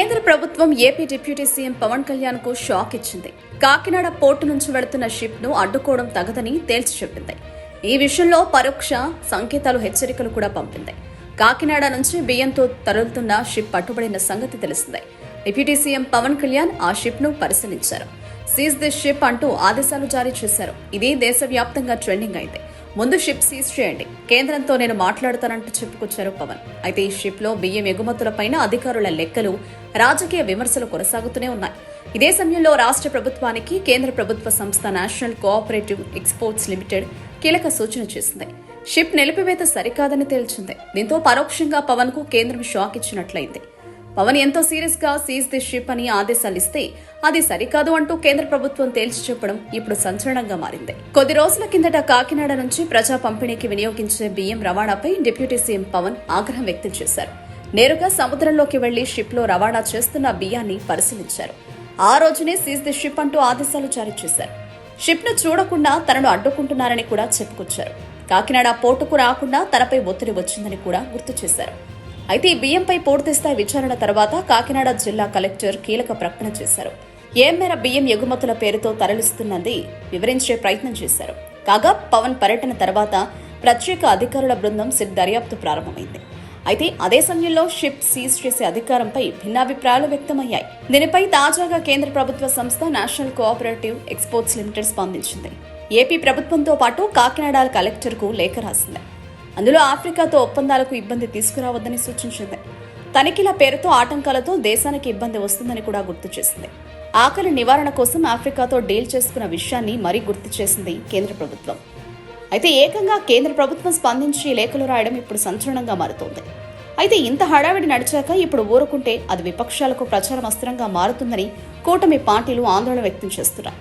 కేంద్ర ప్రభుత్వం AP deputy CM Pawan కళ్యాణ్కు షాక్ ఇచ్చింది. కాకినాడ పోర్టు నుంచి వెళుతున్న షిప్ను అడ్డుకోవడం తగదని తేల్చి చెప్పింది. ఈ విషయంలో పరోక్ష సంకేతాలు హెచ్చరికలు కూడా పంపింది. కాకినాడ నుంచి బియ్యంతో తరలుతున్న షిప్ పట్టుబడిన సంగతి తెలిసిందే. డిప్యూటీ సీఎం పవన్ కళ్యాణ్ ఆ షిప్ను పరిశీలించారు. సీజ్ దిస్ షిప్ అంటూ ఆదేశాలు జారీ చేశారు. ఇది దేశవ్యాప్తంగా ట్రెండింగ్ అయింది ముందు షిప్ సీజ్ చేయండి. కేంద్రంతో నేను మాట్లాడతానంటూ చెప్పుకొచ్చారు పవన్. అయితే ఈ షిప్లో బియ్యం ఎగుమతులపైన అధికారుల లెక్కలు రాజకీయ విమర్శలు కొనసాగుతూనే ఉన్నాయి. ఇదే సమయంలో రాష్ట్ర ప్రభుత్వానికి కేంద్ర ప్రభుత్వ సంస్థ నేషనల్ కోఆపరేటివ్ ఎక్స్పోర్ట్స్ లిమిటెడ్ కీలక సూచన చేసింది. షిప్ నిలిపివేత సరికాదని తేల్చింది. దీంతో పరోక్షంగా పవన్కు కేంద్రం షాక్ ఇచ్చినట్లయింది. పవన్ ఎంతో సీరియస్గా సీజ్ ది షిప్ అని ఆదేశాలు ఇస్తే అది సరికాదు అంటూ కేంద్ర ప్రభుత్వం తేల్చి చెప్పడం ఇప్పుడు సంచలనంగా మారింది. కొద్ది రోజుల కిందట కాకినాడ నుంచి ప్రజా పంపిణీకి వినియోగించే బియ్యం రవాణాపై డిప్యూటీ సీఎం పవన్ ఆగ్రహం వ్యక్తం చేశారు. నేరుగా సముద్రంలోకి వెళ్ళి షిప్లో రవాణా చేస్తున్న బియ్యాన్ని పరిశీలించారు. ఆ రోజునే సీజ్ ది షిప్ అంటూ ఆదేశాలు జారీ చేశారు. షిప్ను చూడకుండా తనను అడ్డుకుంటున్నారని కూడా చెప్పుకొచ్చారు. కాకినాడ పోర్టుకు రాకుండా తనపై ఒత్తిడి వచ్చిందని కూడా గుర్తు చేశారు. అయితే ఈ బియ్యంపై పూర్తిస్థాయి విచారణ తర్వాత కాకినాడ జిల్లా కలెక్టర్ కీలక ప్రకటన చేశారు. ఏం మేర బియ్యం ఎగుమతుల పేరుతో తరలిస్తున్నది వివరించే ప్రయత్నం చేశారు. కాగా పవన్ పర్యటన తర్వాత ప్రత్యేక అధికారుల బృందం సిట్ దర్యాప్తు ప్రారంభమైంది. అయితే అదే సమయంలో షిప్ సీజ్ చేసే అధికారంపై భిన్నాభిప్రాయాలు వ్యక్తమయ్యాయి. దీనిపై తాజాగా కేంద్ర ప్రభుత్వ సంస్థ నేషనల్ కోఆపరేటివ్ ఎక్స్పోర్ట్స్ లిమిటెడ్ స్పందించింది. ఏపీ ప్రభుత్వంతో పాటు కాకినాడ కలెక్టర్కు లేఖ రాసింది. అందులో ఆఫ్రికాతో ఒప్పందాలకు ఇబ్బంది తీసుకురావద్దని సూచించింది. తనిఖీల పేరుతో ఆటంకాలతో దేశానికి ఇబ్బంది వస్తుందని కూడా గుర్తు చేసింది. ఆకలి నివారణ కోసం ఆఫ్రికాతో డీల్ చేసుకున్న విషయాన్ని మరీ గుర్తు చేసింది కేంద్ర ప్రభుత్వం. అయితే ఏకంగా కేంద్ర ప్రభుత్వం స్పందించి లేఖలు రాయడం ఇప్పుడు సంచలనంగా మారుతోంది. అయితే ఇంత హడావిడి నడిచాక ఇప్పుడు ఊరుకుంటే అది విపక్షాలకు ప్రచారం అస్త్రంగా మారుతుందని కూటమి పార్టీలు ఆందోళన వ్యక్తం చేస్తున్నాయి.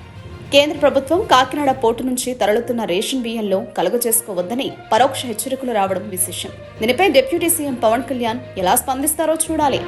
కేంద్ర ప్రభుత్వం కాకినాడ పోర్టు నుంచి తరలుతున్న రేషన్ బియ్యంలో కలుగు చేసుకోవద్దని పరోక్ష హెచ్చరికలు రావడం విశేషం. దీనిపై డిప్యూటీ సీఎం పవన్ కళ్యాణ్ ఎలా స్పందిస్తారో చూడాలి.